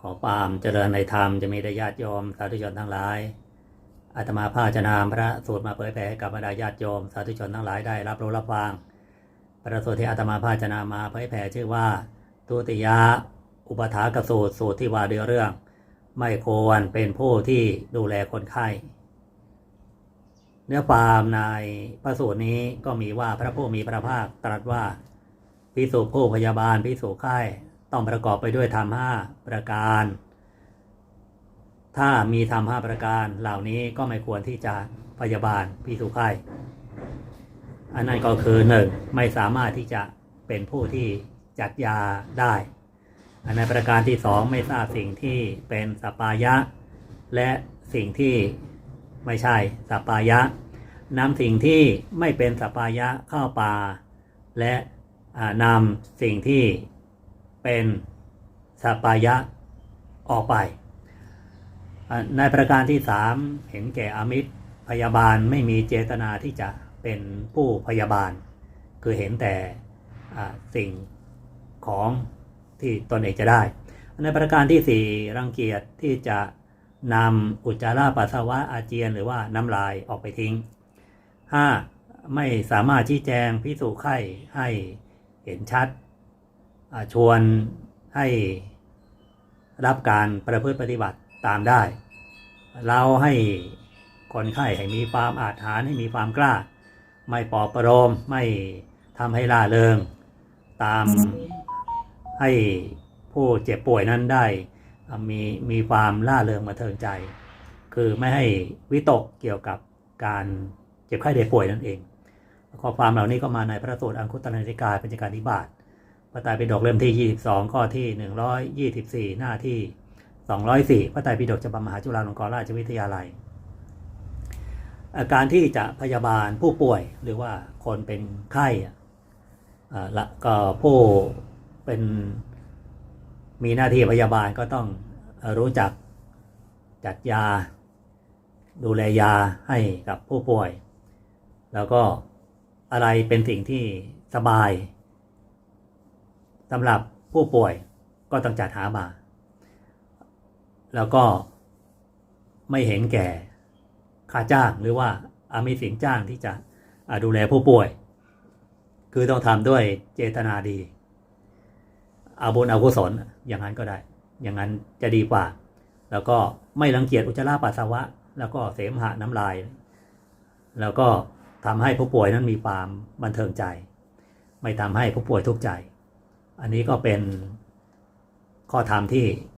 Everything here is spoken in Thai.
ขอความเจริญในธรรมจะมีได้ญาติโยมสาธุชนทั้งหลายอาตมาภาจะนำพระสูตรมาเผยแผ่ให้กับบรรดาญาติโยมสาธุชนทั้งหลายได้รับรู้รับฟังพระสูตรที่อาตมาภาจนำมาเผยแผ่ชื่อว่าทุติยะอุปถากสูตรสูตรที่ว่าด้วยเรื่อง ไม่ควรเป็นผู้ที่ดูแลคนไข้ เนื้อความในพระสูตรนี้ก็มีว่าพระผู้มีพระภาคตรัสว่าพิสุผู้พยาบาลพิสุไข้ ต้องประกอบไปด้วยธรรมห้าประการ ถ้ามีธรรมห้าประการเหล่านี้ก็ไม่ควรที่จะพยาบาลพิสุไข้อันนั้นก็คือหนึ่งไม่สามารถที่จะเป็นผู้ที่จัดยาได้ อันในประการที่สองไม่ทราบสิ่งที่เป็นสปายะ และสิ่งที่ไม่ใช่สปายะนำสิ่งที่ไม่เป็นสปายะเข้าป่า และนำสิ่งที่ เป็นสปายะออกไป ในประการที่สามเห็นแก่อมิตรพยาบาลไม่มีเจตนาที่จะเป็นผู้พยาบาล คือเห็นแต่สิ่งของที่ตนเองจะได้ ในประการที่สี่รังเกียจที่จะนำอุจจาระปัสสาวะอาเจียน หรือว่าน้ำลายออกไปทิ้ง 5. ไม่สามารถชี้แจงพิสูจน์ไข้ให้เห็นชัด ชวนให้รับการประพฤติปฏิบัติตามได้ เราให้คนไข้ให้มีความอาถรรพ์ให้มีความกล้า ไม่ปอบประโลมไม่ทำให้ล่าเริง ตามให้ผู้เจ็บป่วยนั้นได้มีมีความล่าเริงมาเทิงใจ คือไม่ให้วิตกเกี่ยวกับการเจ็บไข้ได้ป่วยนั่นเองข้อความเหล่านี้ก็มาในพระสูตรอังคุตตรนิกายเป็นการนิบาต พระไตรปิฎกเล่มที่ 22 ข้อที่ 124 หน้าที่ 204 พระไตรปิฎกฉบับมหาจุฬาลงกรณราชวิทยาลัย อาการที่จะพยาบาลผู้ป่วยหรือว่าคนเป็นไข้อะอ่าละก็ผู้เป็นมีหน้าที่พยาบาลก็ต้องรู้จักจัดยา ดูแลยาให้กับผู้ป่วย แล้วก็อะไรเป็นสิ่งที่สบาย สำหรับผู้ป่วยก็ต้องจัดหามา แล้วก็ไม่เห็นแก่ค่าจ้างหรือว่าอามีสิ่งจ้างที่จะดูแลผู้ป่วย คือต้องทำด้วยเจตนาดี อาบุญอากุศลอย่างนั้นก็ได้ อย่างนั้นจะดีกว่า แล้วก็ไม่รังเกียจอุจจาระปัสสาวะ แล้วก็เสมหะน้ำลาย แล้วก็ทำให้ผู้ป่วยนั้นมีความบันเทิงใจ ไม่ทำให้ผู้ป่วยทุกข์ใจ อันนี้ก็เป็นข้อธรรมที่